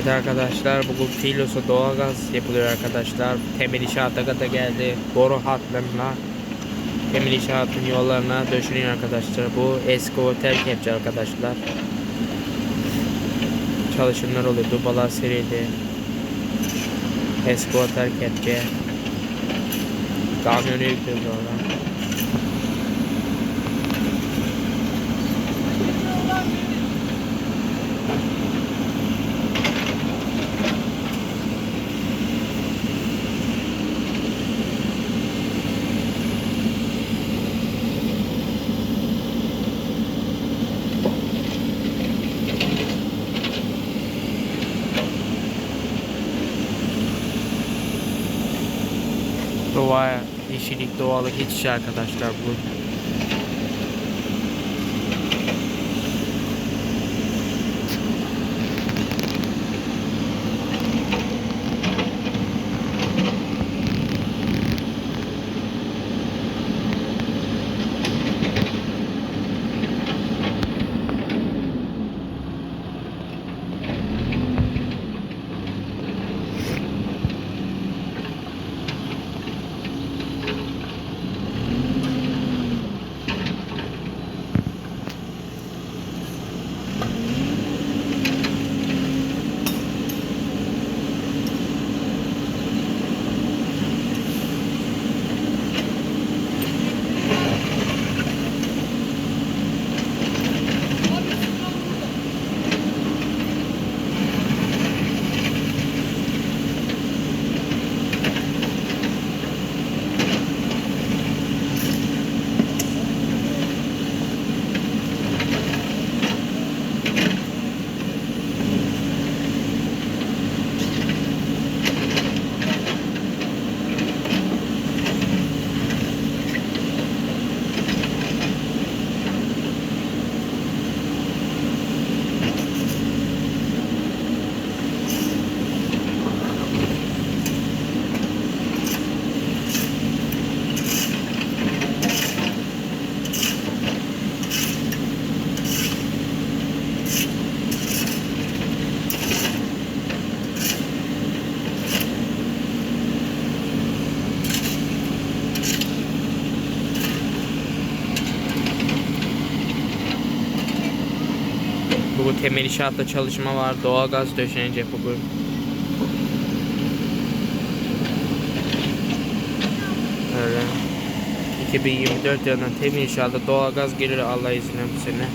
Evet arkadaşlar bugün Filosa doğalgaz yapılıyor arkadaşlar. Temel inşaata kadar geldi. Boru hatlarına temel inşaatın yollarına döşeniyor arkadaşlar. Bu eski otel kepçe arkadaşlar. Çalışımlar oluyor. Dubalar seriydi. Eski otel kepçe. Kamyonu yüklüyoruz oradan. Doğalık iç içe arkadaşlar bu. Bugün temel inşaatta çalışma var. Doğalgaz döşenecek bugün. Öyle. 2024 yılında temel inşaatta doğalgaz gelir Allah izniyle bu sene.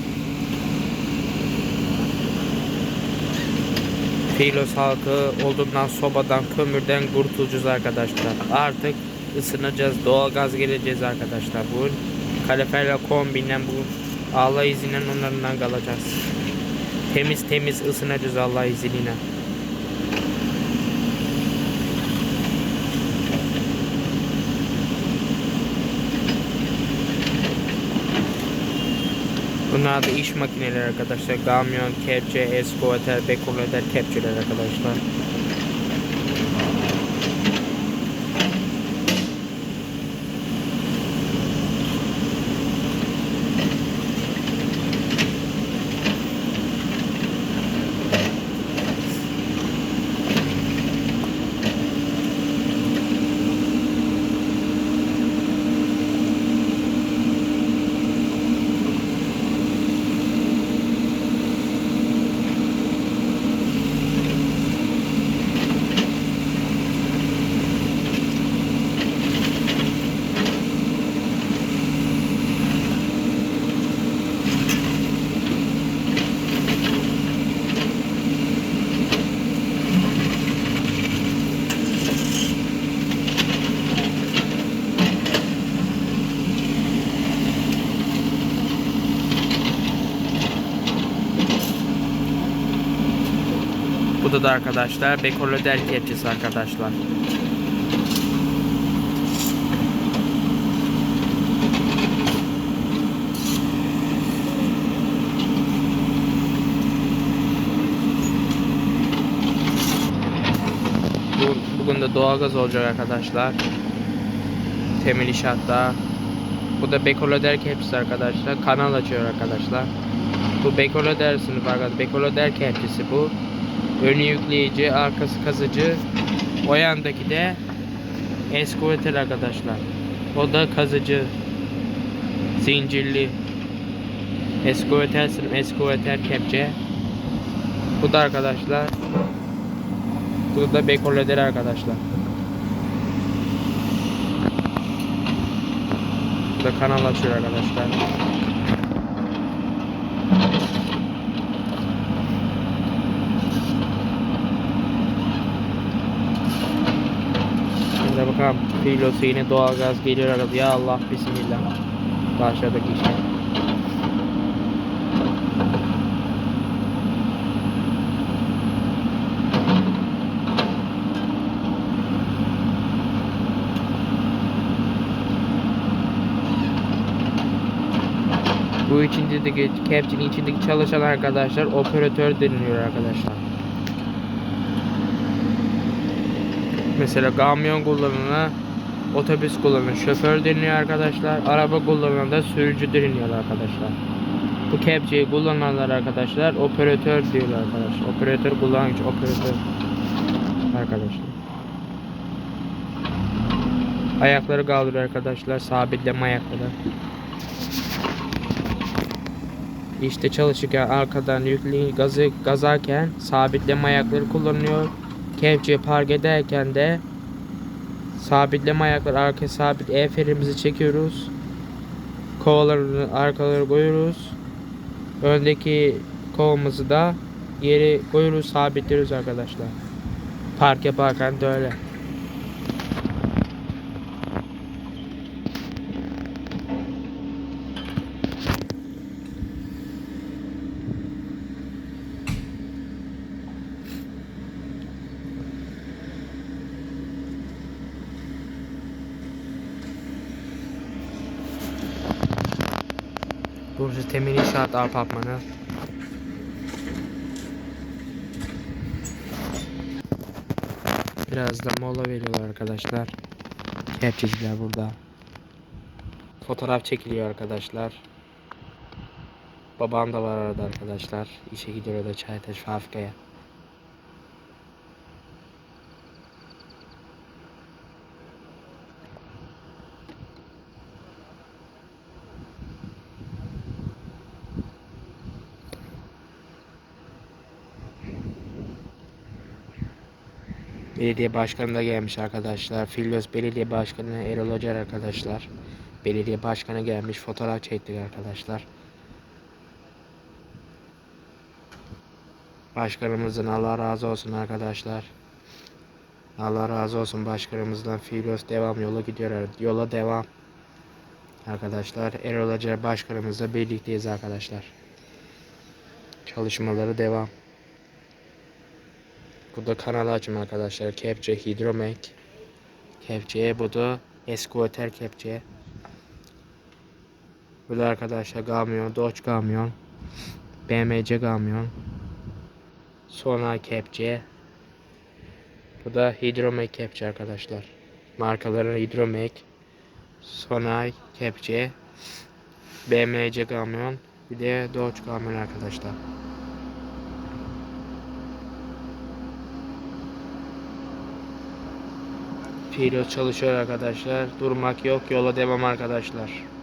Filos halkı olduğundan sobadan, kömürden kurtulacağız arkadaşlar. Artık ısınacağız, doğalgaz geleceğiz arkadaşlar. Bugün kaleferle kombinle bu Allah izniyle onlarından kalacağız. Temiz temiz ısınacağız Allah izniyle. Bunlar da iş makineleri arkadaşlar. Kamyon, kepçe, eskovater, bekovater, kepçeler arkadaşlar. Bu da arkadaşlar Bekolöder kepçesi arkadaşlar. Bu, bugün de doğalgaz olacak arkadaşlar. Temel inşaatta. Bu da Bekolöder kepçesi arkadaşlar. Kanal açıyor arkadaşlar. Bu Bekolöder sınıfı arkadaşlar. Bekolöder kepçesi bu. Önü yükleyici, arkası kazıcı. O yandaki de eskavator arkadaşlar. O da kazıcı. Zincirli. Eskavator, eskavator kepçe. Bu da arkadaşlar. Bu da bekoleder arkadaşlar. Bu da kanal açıyor arkadaşlar. Şimdi bakalım filosu yine doğalgaz geliyor arada. Ya Allah bismillah. Başladık işe. Bu içindeki kepçenin içindeki çalışan arkadaşlar operatör deniliyor arkadaşlar. Mesela kamyon kullanana otobüs kullanan şoför deniliyor arkadaşlar. Araba kullanan da sürücü deniliyor arkadaşlar. Bu kepçeyi kullananlar arkadaşlar operatör diyorlar arkadaşlar. Operatör kullanıcı operatör arkadaşlar. Ayakları kaldırıyor arkadaşlar. Sabitleme ayakları. İşte çalışırken arkadan yüklü gazı gazarken sabitleme ayakları kullanıyor. Kepçeyi park ederken de sabitleme ayakları arka sabit E freniimizi çekiyoruz. Kovalarını arkaları koyuyoruz. Öndeki kovamızı da geri koyuyoruz sabitliyoruz arkadaşlar. Park yaparken de öyle. Burası Temel İnşaat Apartmanı. Biraz da mola veriyorlar arkadaşlar. Kepçeciler burada. Fotoğraf çekiliyor arkadaşlar. Babam da var arada arkadaşlar. İşe gidiyor da Çaytaş fabrikaya. Belediye başkanı da gelmiş arkadaşlar. Filyos Belediye Başkanı Erol Hocar arkadaşlar. Belediye başkanı gelmiş. Fotoğraf çektik arkadaşlar. Başkanımızın Allah razı olsun arkadaşlar. Allah razı olsun başkanımızdan. Filyos devam yola gidiyor. Yola devam. Arkadaşlar Erol Hocar başkanımızla birlikteyiz arkadaşlar. Çalışmaları devam. Bu da kanal açım arkadaşlar. Kepçe hidromek. Kepçe bu da eskavator kepçe. Bu da arkadaşlar kamyon, Dodge kamyon. BMC kamyon. Sona kepçe. Bu da hidromek kepçe arkadaşlar. Markaları hidromek. Sonay kepçe. BMC kamyon. Bir de Dodge kamyon arkadaşlar. Filos çalışıyor arkadaşlar. Durmak yok. Yola devam arkadaşlar.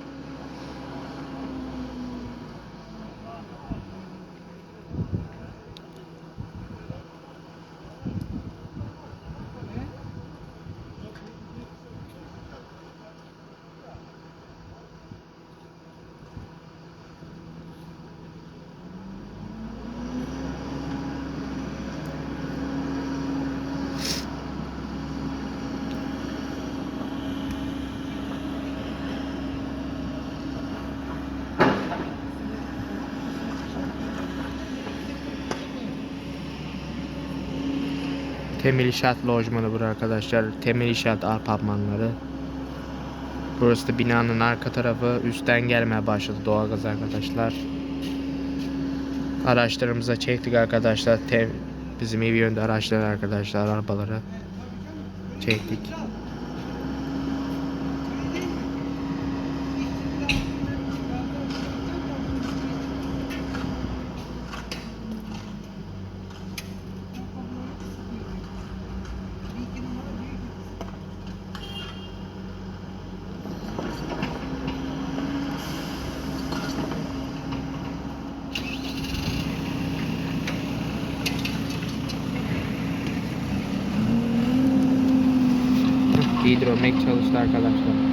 Temel İnşaat Lojmanı bura arkadaşlar. Temel İnşaat apartmanları. Burası da binanın arka tarafı. Üstten gelmeye başladı doğalgaz arkadaşlar. Araçlarımıza çektik arkadaşlar. Tem bizim ev yönünde araçlar arkadaşlar. Arabaları çektik. Hidromek çalıştı arkadaşlar.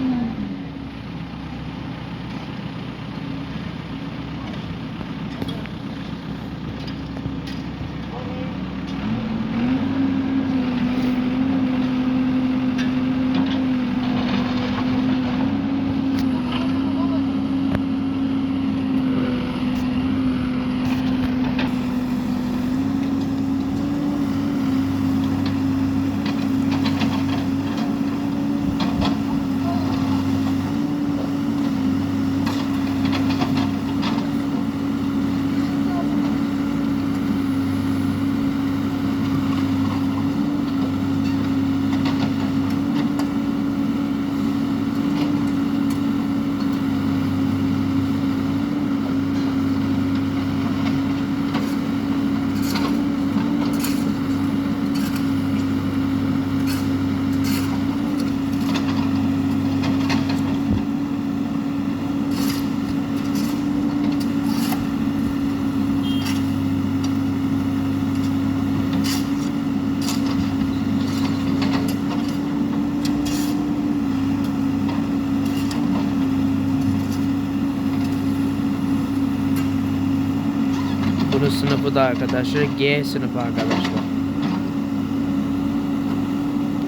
Sınıfı da arkadaşlar G sınıfı arkadaşlar.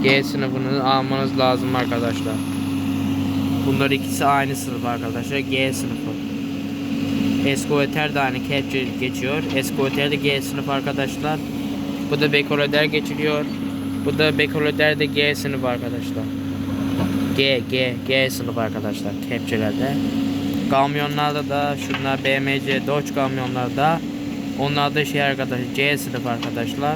G sınıfını almanız lazım arkadaşlar. Bunlar ikisi aynı sınıf arkadaşlar. G sınıfı. Eskoeter de aynı kepçe geçiyor. Eskoeter de G sınıf arkadaşlar. Bu da Bekoloder geçiliyor. Bu da Bekoloder de G sınıf arkadaşlar. G, G, G sınıf arkadaşlar kepçelerde. Kamyonlarda da şunlar BMC Dodge kamyonlarda onlar da şey arkadaşlar C sınıf arkadaşlar.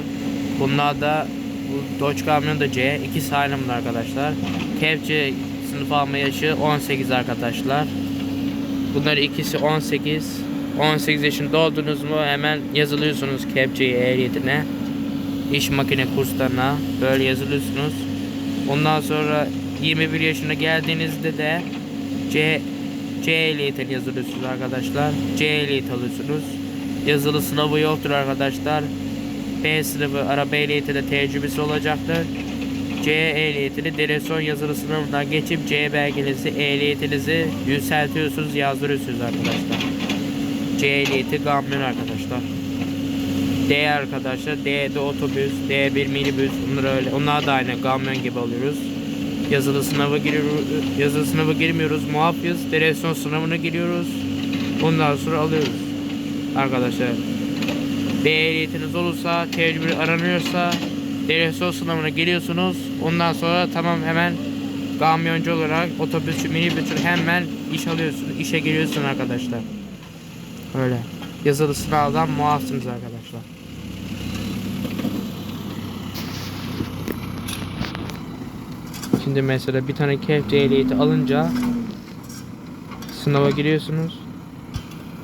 Bunlar da bu Dodge kamyon da C. İkisi aynı bunlar arkadaşlar. Kepçe sınıf alma yaşı 18 arkadaşlar. Bunlar ikisi 18. 18 yaşını doldunuz mu hemen yazılıyorsunuz kepçeyi ehliyetine. İş makine kurslarına böyle yazılıyorsunuz. Ondan sonra 21 yaşına geldiğinizde de C C ehliyetine yazılıyorsunuz arkadaşlar. C ehliyet alıyorsunuz. Yazılı sınavı yoktur arkadaşlar. B sınıfı araba ehliyetinde tecrübesi olacaktır. C ehliyetini direksiyon yazılı sınavından geçip C belgenizi ehliyetinizi yükseltiyorsunuz yazdırıyorsunuz arkadaşlar. C ehliyeti kamyon arkadaşlar. D arkadaşlar D'de otobüs, D1 minibüs bunlar öyle. Onlar da aynı kamyon gibi alıyoruz. Yazılı sınava giriyoruz. Yazılı sınava girmiyoruz. Muhafız direksiyon sınavına giriyoruz. Ondan sonra alıyoruz. Arkadaşlar B ehliyetiniz olursa, tecrübe aranıyorsa direksiyon sınavına geliyorsunuz. Ondan sonra tamam hemen kamyoncu olarak otobüsçü, minibüsçü hemen iş alıyorsunuz. işe giriyorsun arkadaşlar. Öyle. Yazılı sınavdan muafsınız arkadaşlar. Şimdi mesela bir tane kepçe ehliyeti alınca sınava giriyorsunuz.